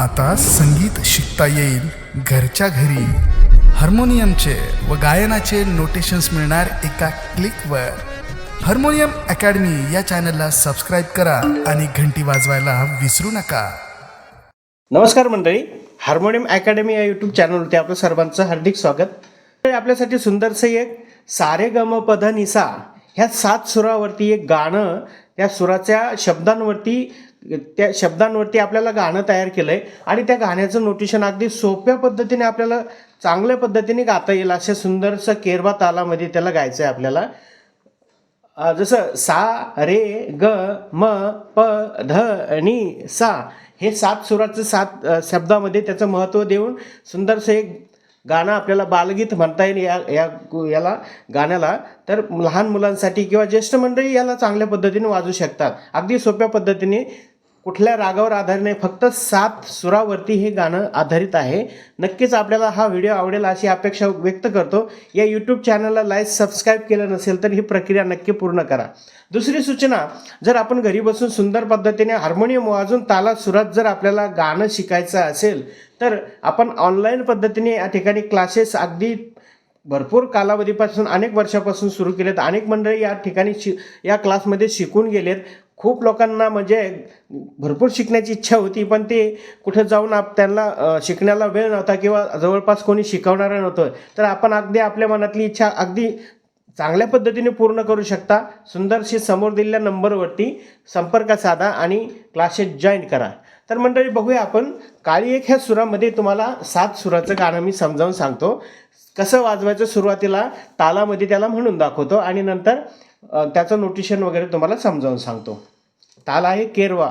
आता संगीत शिकता येईल. घरच्या घरी. हार्मोनियमचे व गायनाचे नोटेशन्स मिळणार एका क्लिकवर हार्मोनियम अकॅडमी या चॅनलला सबस्क्राईब करा आणि घंटी वाजवायला विसरू नका. नमस्कार मंडळी. हार्मोनियम अकॅडमी या यूट्यूब चॅनलवरती आपलं सर्वांचं हार्दिक स्वागत. तर आपल्यासाठी सुंदरसं एक सारे गम पध निसा ह्या सात सुरावरती एक गाणं त्या सुराच्या शब्दांवरती त्या शब्दांवरती आपल्याला गाणं तयार केलं आहे आणि त्या गाण्याचं नोटेशन अगदी सोप्या पद्धतीने आपल्याला चांगल्या पद्धतीने गाता येईल अशा सुंदरसं केरवा तालामध्ये त्याला गायचं आहे आपल्याला जसं सा रे ग म प ध नि सा हे सात सुराचं सात शब्दामध्ये त्याचं महत्त्व देऊन सुंदरसं एक गाणं आपल्याला बालगीत म्हणता येईल या या याला गाण्याला. तर लहान मुलांसाठी किंवा ज्येष्ठ मंडळी याला चांगल्या पद्धतीने वाजू शकतात. अगदी सोप्या पद्धतीने कुठल्या रागावर आधारित नाही फक्त सात सुरावरती हे गाणं आधारित आहे. नक्कीच आपल्याला हा व्हिडिओ आवडेल अशी अपेक्षा व्यक्त करतो. या यूट्यूब चॅनलला लाईक सबस्क्राईब केलं नसेल तर ही प्रक्रिया नक्की पूर्ण करा. दुसरी सूचना जर आपण घरी बसून सुंदर पद्धतीने हार्मोनियम वाजून ताला सुरात जर आपल्याला गाणं शिकायचं असेल तर आपण ऑनलाईन पद्धतीने या ठिकाणी क्लासेस अगदी भरपूर कालावधीपासून अनेक वर्षापासून सुरू केलेत. अनेक मंडळी या ठिकाणी शि या क्लासमध्ये शिकून गेलेत. खूप लोकांना म्हणजे भरपूर शिकण्याची इच्छा होती पण ते कुठं जाऊन आप त्यांना शिकण्याला वेळ नव्हता किंवा जवळपास कोणी शिकवणारं नव्हतं. तर आपण अगदी आपल्या मनातली इच्छा अगदी चांगल्या पद्धतीने पूर्ण करू शकता. सुंदरशी समोर दिलेल्या नंबरवरती संपर्क साधा आणि क्लासेस जॉईन करा. तर मंडळी बघूया आपण काळी एक ह्या सुरामध्ये तुम्हाला सात सुराचं गाणं मी समजावून सांगतो. कसं वाजवायचं सुरुवातीला तालामध्ये त्याला म्हणून दाखवतो आणि नंतर त्याचं नोटिशन वगैरे तुम्हाला समजावून सांगतो. ताल आहे केरवा.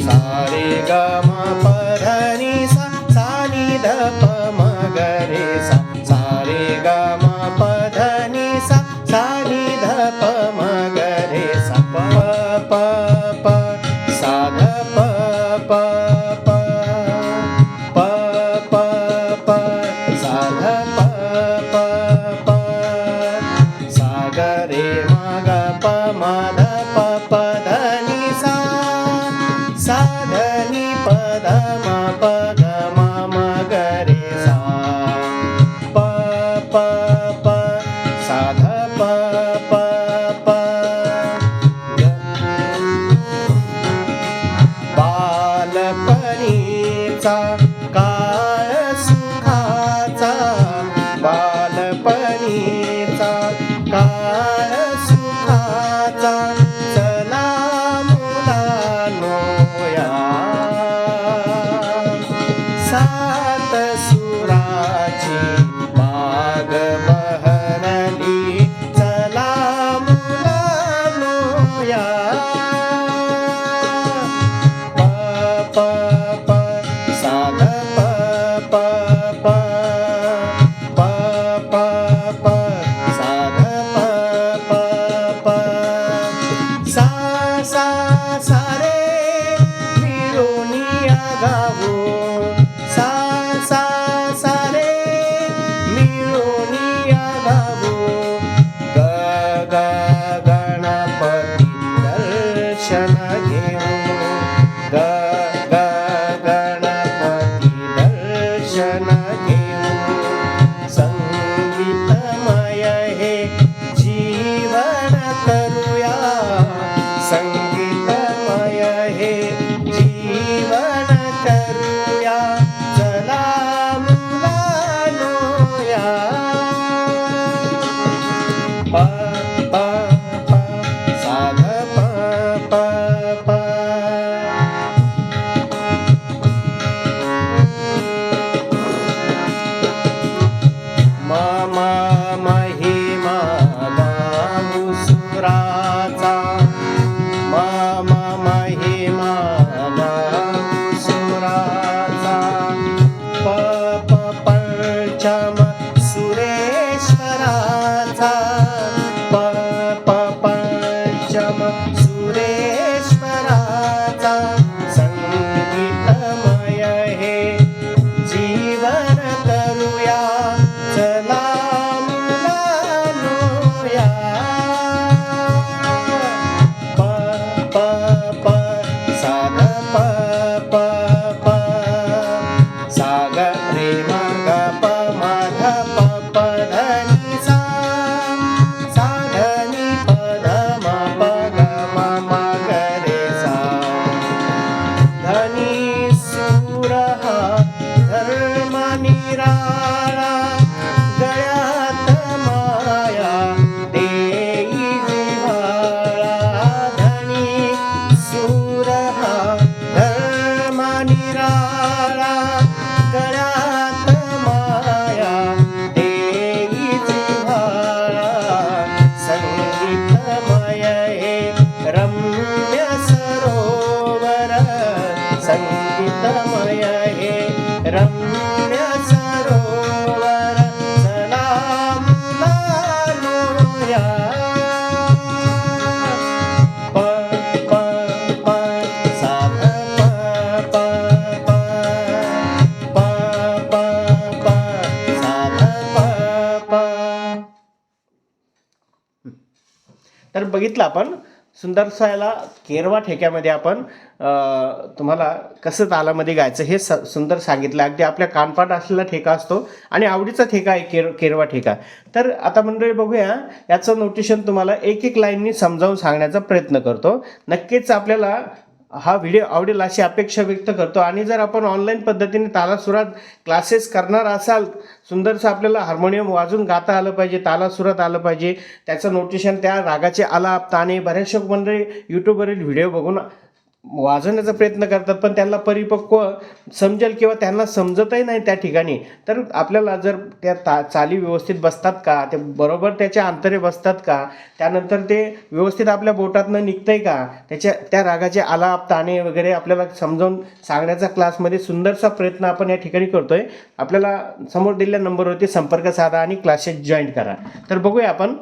सारे बघितलं आपण. सुंदरसा याला केरवा ठेक्यामध्ये आपण तुम्हाला कसं तालामध्ये गायचं हे स सुंदर सांगितलं. अगदी आपल्या कानपाट असलेला ठेका असतो आणि आवडीचा ठेका आहे केर केरवा ठेका. तर आता मंडळी बघूया याचं नोटेशन तुम्हाला एक एक लाईननी समजावून सांगण्याचा प्रयत्न करतो. नक्कीच आपल्याला हा व्हिडिओ आवडेल अशी अपेक्षा व्यक्त करतो. आणि जर आपण ऑनलाईन पद्धतीने तालासुरात क्लासेस करणार असाल सुंदरसं आपल्याला हार्मोनियम वाजून गाता आलं पाहिजे तालासुरात आलं पाहिजे त्याचं नोटेशन त्या रागाचे आलाप ताणे बऱ्याचशा मंडळी यूट्यूबवरील व्हिडिओ बघून वाजवण्याचा प्रयत्न करतात पण त्यांना परिपक्व समजेल किंवा त्यांना समजतही नाही त्या ठिकाणी. तर आपल्याला जर त्या ता चाली व्यवस्थित बसतात का? ते बरोबर त्याच्या अंतरे बसतात का? त्यानंतर ते व्यवस्थित आपल्या बोटातनं निघतंय का? त्याच्या त्या रागाचे आलाप ताणे वगैरे आपल्याला समजावून सांगण्याचा क्लासमध्ये सुंदरसा प्रयत्न आपण या ठिकाणी करतोय. आपल्याला समोर दिलेल्या नंबरवरती संपर्क साधा आणि क्लासेस जॉईन करा. तर बघूया आपण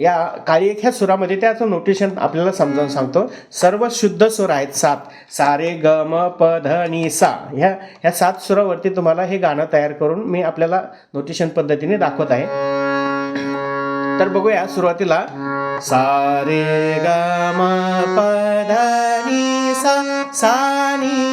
या काळी एक ह्या सुरामध्ये त्याचं नोटेशन आपल्याला समजावून सांगतो. सर्व शुद्ध सुर आहेत सात. सारे ग म प ध नि सा. ह्या ह्या सात सुरावरती तुम्हाला हे गाणं तयार करून मी आपल्याला नोटेशन पद्धतीने दाखवत आहे. तर बघूया सुरुवातीला. सारे ग म प ध नि सा. सा नि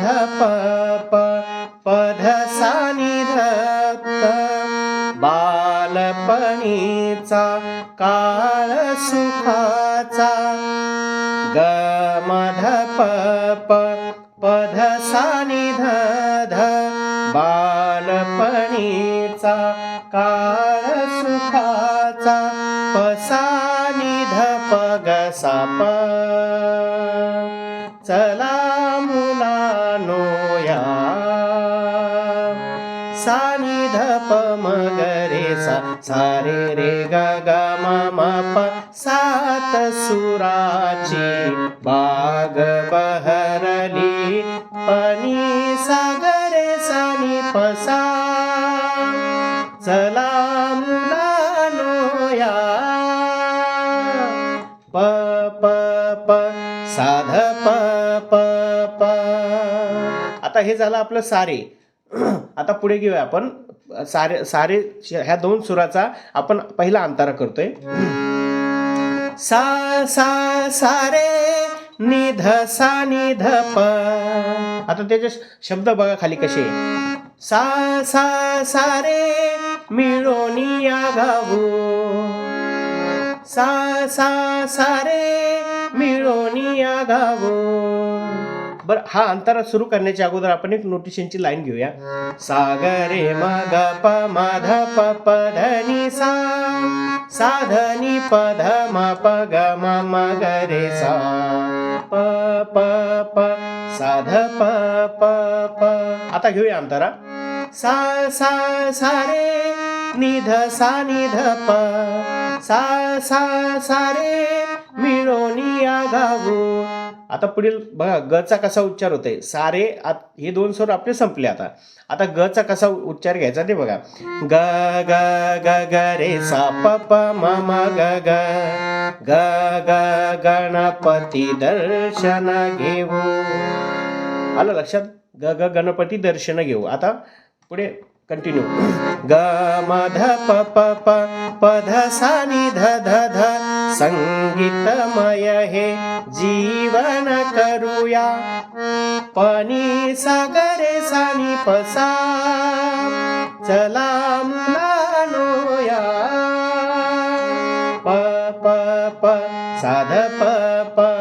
ध प प प सा बालपणीचा काळ सुखाचा ग म प प प ध सा बालपणीचा काळ सुखाचा पसा सा नि चला सा रे रे ग ग म म प सात सुराची बाग बहरली पनी सागरे सानी पसा चला मुलानो या। प प प साध प प प। आता हे झालं आपलं सारे. आता पुढे घेऊया आपण. सारे सारे ह्या दोन सुराचा आपण पहिला अंतारा करतोय. सा सा सारे निध सा निध प. आता त्याचे शब्द बघा खाली कसे सा सा सारे मिळोनिया गावो. सा सा सारे मिळोनिया गावो. बर हा अंतरा सुरू करण्याच्या अगोदर आपण एक नोटिशनची लाईन घेऊया. सा ग रे ग प माध ध प प ध नि सा. सा ध नि प ध म प ग म म ग रे सा. प प प. सा ध प प प. आता घेऊया अंतरा सा सा सा रे. निध सा निध प. सा सा सा रे. मिळोनिया गावो आता पुढील बघा ग चा कसा उच्चार होतोय? सारे आत- हे दोन स्वर आपले संपले आता. आता ग चा कसा उच्चार घ्यायचा ते बघा. ग ग ग ग रे सा प प म म ग ग. ग ग गणपती दर्शन घेऊ. आलं लक्षात? ग ग गणपती दर्शन घेऊ. आता पुढे कंटिन्यू ग म ध प प प प ध सा नि ध ध ध संगीतमय हे जीवन करूया पनी सागरे सानी पसा चला मुलानोया प प प साध प प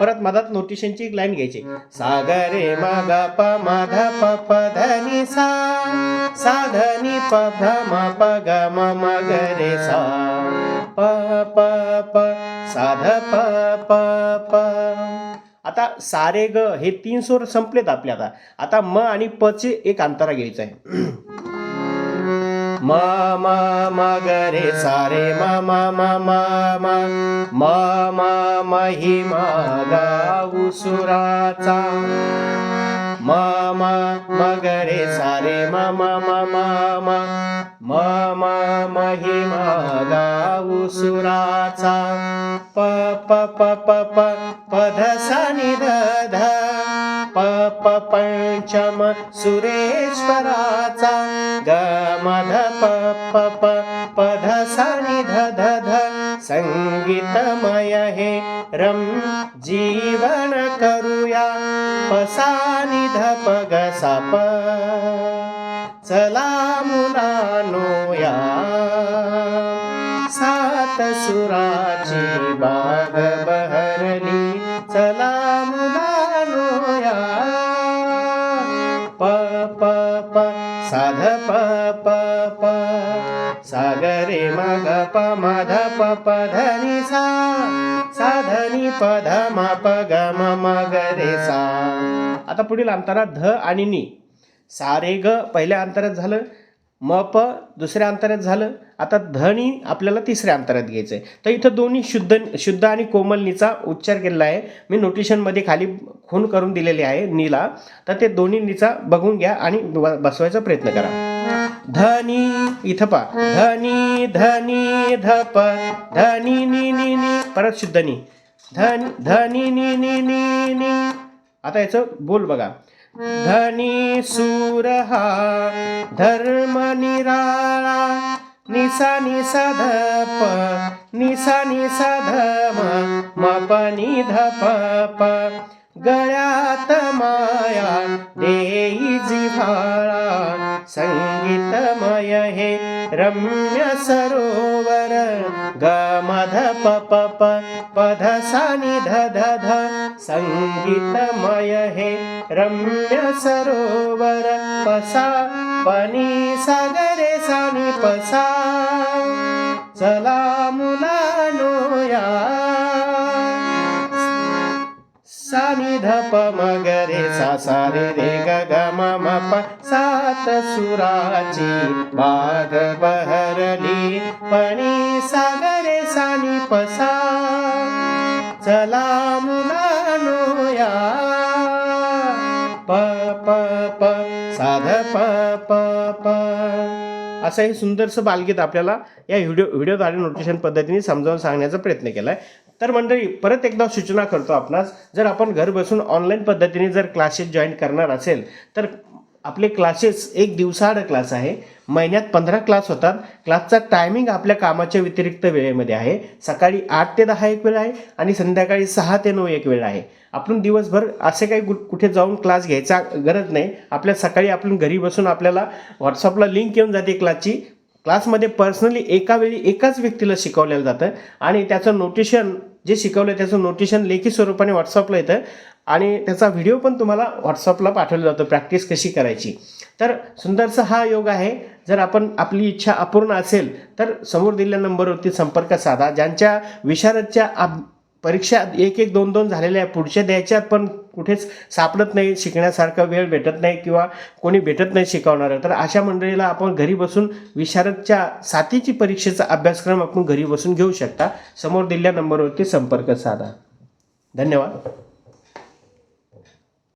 परत मधात नोटिशनची एक लाईन घ्यायची. सागरे मग प मध प प धनी सा. साधनी प ध म प ग म म ग रे सा. प प प साध प प प. आता सारे ग हे तीन सूर संपलेत आपले आता आता म आणि प चे एक अंतरा घ्यायचा आहे. मा मा ग रे सा रे मा मा मा मा मा मा मा महिमा गाऊ सुराचा मा मा मगरे सारे मा मा मा मा मा मा मा महिमा गाऊ सुराचा प प प प प पधसा निध प पंचम सुरेश्वराचा ग म ध प प प प ध नि ध ध ध संगीतमय हे रम जीवन करूया प नि ध प ग सा प चला मुलानोया सात सुराची बा ध प प प सागरे मग प मध प प धनी सा साधनी प ध म प ग म म ग रे सा आता पुढील अंतरात ध आणि नी. सारे ग पहिल्या अंतरात झालं म प दुसऱ्या अंतरात झालं. आता धनी आपल्याला तिसऱ्या अंतरात घ्यायचं आहे. तर इथं दोन्ही शुद्ध शुद्ध आणि कोमलनीचा उच्चार केलेला आहे. मी नोटिशनमध्ये खाली खून करून दिलेले आहे नीला. तर ते दोन्ही नीचा बघून घ्या आणि बसवायचा प्रयत्न करा. धनी इथं पा धनी धनी धप. धनी नी नी नी. परत शुद्धनी धन धनी धनी नी नी नी नी. आता याचं बोल बघा. धनी सूर हा धर्म निराळा निसा निसा धप निसा निसा धम मप प नि धप गळ्यात माया देई जिव्हाळा. संगीतमय हे रम्य सरोवर ग मध प प प पध सा ध ध ध संगीतमय हे रम्य सरोवर पसा पनी सागरे सानी पसा चला मुलानोया या धप मगरे सा सा रे रे ग ग म म प सात सुराची बाग बहरली पणी सागरे सानी पसा चला मुलानोया प प प साध प प प। असं हे सुंदरसं बालगीत आपल्याला या व्हिडिओ व्हिडिओद्वारे नोटिशन पद्धतीने समजावून सांगण्याचा प्रयत्न केला आहे तर मंडळी परत एकदा सूचना करतो आपणास जर आपण घर बसून ऑनलाईन पद्धतीने जर क्लासेस जॉईन करणार असेल तर आपले क्लासेस एक दिवसाआड क्लास आहे. महिन्यात पंधरा क्लास होतात. क्लासचा टायमिंग आपल्या कामाच्या व्यतिरिक्त वेळेमध्ये आहे. सकाळी आठ ते दहा एक वेळ आहे आणि संध्याकाळी सहा ते नऊ एक वेळ आहे. आपण दिवसभर असे काही कुठे जाऊन क्लास घ्यायचा गरज नाही. आपल्या सकाळी आपण घरी बसून आपल्याला व्हॉट्सअपला लिंक येऊन जाते क्लासची क्लासमध्ये पर्सनली एका वेळी एकाच व्यक्तीला शिकवलेलं जातं आणि त्याचं नोटिशन जे शिकवलं आहे त्याचं नोटिशन लेखी स्वरूपाने व्हॉट्सअपला येतं आणि त्याचा व्हिडिओ पण तुम्हाला व्हॉट्सअपला पाठवला जातो प्रॅक्टिस कशी करायची. तर सुंदरसा हा योग आहे जर आपण आपली इच्छा अपूर्ण असेल तर समोर दिलेल्या नंबरवरती संपर्क साधा. ज्यांच्या विशारदच्या आप परीक्षा एक एक दोन दोन झालेल्या आहे पुढच्या द्यायच्यात पण कुठेच सापडत नाही शिकण्यासारखा वेळ भेटत नाही किंवा कोणी भेटत नाही शिकवणारं. तर अशा मंडळीला आपण घरी बसून विशारदच्या साथीची परीक्षेचा अभ्यासक्रम आपण घरी बसून घेऊ शकता. समोर दिलेल्या नंबरवरती संपर्क साधा. धन्यवाद.